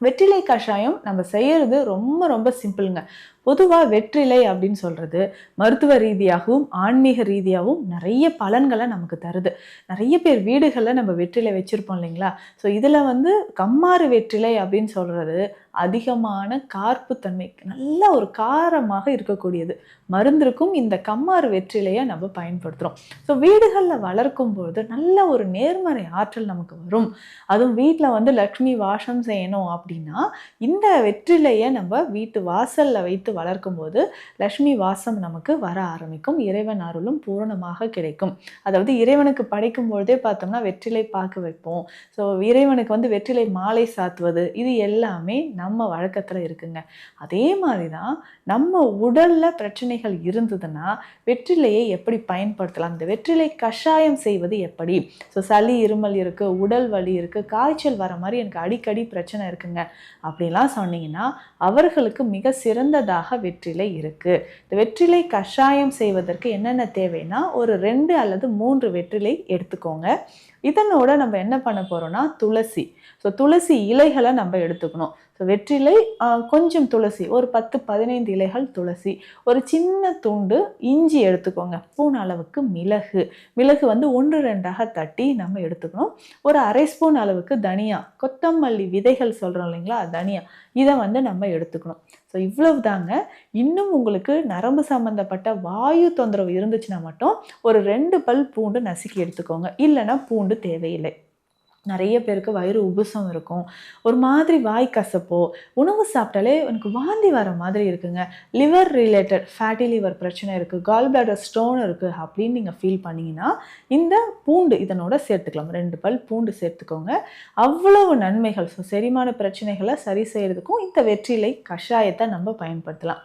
வெற்றிலை கஷாயம் நம்ம செய்கிறது ரொம்ப ரொம்ப சிம்பிளுங்க. பொதுவாக வெற்றிலை அப்படின்னு சொல்கிறது மருத்துவ ரீதியாகவும் ஆன்மீக ரீதியாகவும் நிறைய பலன்களை நமக்கு தருது. நிறைய பேர் வீடுகளில் நம்ம வெற்றிலை வச்சுருப்போம் இல்லைங்களா? ஸோ இதில் வந்து கம்மாறு வெற்றிலை அப்படின்னு சொல்கிறது அதிகமான கார்ப்புத்தன்மை நல்ல ஒரு காரமாக இருக்கக்கூடியது. மருந்திற்கும் இந்த கம்மாறு வெற்றிலையை நம்ம பயன்படுத்துகிறோம் ஸோ வீடுகளில் வளர்க்கும் பொழுது நல்ல ஒரு நேர்மறை ஆற்றல் நமக்கு வரும். அதுவும் வீட்டில் வந்து லக்ஷ்மி வாசம் செய்யணும் அப்படின்னா இந்த வெற்றிலையை நம்ம வீட்டு வாசலில் வைத்து வளர்க்கும் போது லக்ஷ்மி வாசம் நமக்கு வர ஆரம்பிக்கும். இறைவன் அருளும் பூரணமாக கிடைக்கும். அதாவது இறைவனுக்கு படைக்கும் பொழுதே பார்த்தோம்னா வெற்றிலை பார்க்க வைப்போம். ஸோ இறைவனுக்கு வந்து வெற்றிலை மாலை சாத்துவது இது எல்லாமே நம்ம வழக்கத்தில் இருக்குங்க. அதே மாதிரி தான் நம்ம உடலில் பிரச்சனைகள் இருந்ததுன்னா வெற்றிலையை எப்படி பயன்படுத்தலாம்? இந்த வெற்றிலை கஷாயம் செய்வது எப்படி? ஸோ சளி இருமல் இருக்குது உடல் வலி இருக்குது காய்ச்சல் வர மாதிரி எனக்கு அடிக்கடி பிரச்சனை இருக்குங்க. அப்படிலாம் சொன்னீங்கன்னா அவர்களுக்கு மிக சிறந்ததாக வெற்றிலை இருக்குது இந்த வெற்றிலை கஷாயம் செய்வதற்கு என்னென்ன தேவைன்னா ஒரு ரெண்டு அல்லது மூன்று வெற்றிலை எடுத்துக்கோங்க. இதனோட நம்ம என்ன பண்ண போகிறோம்னா துளசி. ஸோ துளசி இலைகளை நம்ம எடுத்துக்கணும். ஸோ வெற்றிலை கொஞ்சம் துளசி ஒரு பத்து பதினைந்து இலைகள் துளசி. ஒரு சின்ன துண்டு இஞ்சி எடுத்துக்கோங்க. ஸ்பூன் அளவுக்கு மிளகு. மிளகு வந்து ஒன்று ரெண்டாக தட்டி நம்ம எடுத்துக்கணும். ஒரு அரை ஸ்பூன் அளவுக்கு தனியா கொத்தமல்லி விதைகள் சொல்கிறோம் இல்லைங்களா தனியா இதை வந்து நம்ம எடுத்துக்கணும். ஸோ இவ்வளவு தாங்க இன்னும் உங்களுக்கு நரம்பு சம்மந்தப்பட்ட வாயு தொந்தரவு இருந்துச்சுன்னா மட்டும் ஒரு ரெண்டு பல் பூண்டு நசுக்கி எடுத்துக்கோங்க. இல்லைன்னா பூண்டு தேவையில்லை. நிறைய பேருக்கு வயிறு உபுசம் இருக்கும். ஒரு மாதிரி வாய் கசப்போ உணவு சாப்பிட்டாலே எனக்கு வாந்தி வர மாதிரி இருக்குங்க. லிவர் ரிலேட்டட் ஃபேட்டி லிவர் பிரச்சனை இருக்குது கால் பிளாடர் ஸ்டோன் இருக்குது அப்படின்னு நீங்கள் ஃபீல் பண்ணிங்கன்னா இந்த பூண்டு இதனோட சேர்த்துக்கலாம். ரெண்டு பல் பூண்டு சேர்த்துக்கோங்க. அவ்வளவு நன்மைகள் ஸோ செரிமான பிரச்சனைகளை சரி செய்கிறதுக்கும் இந்த வெற்றிலை கஷாயத்தை நம்ம பயன்படுத்தலாம்.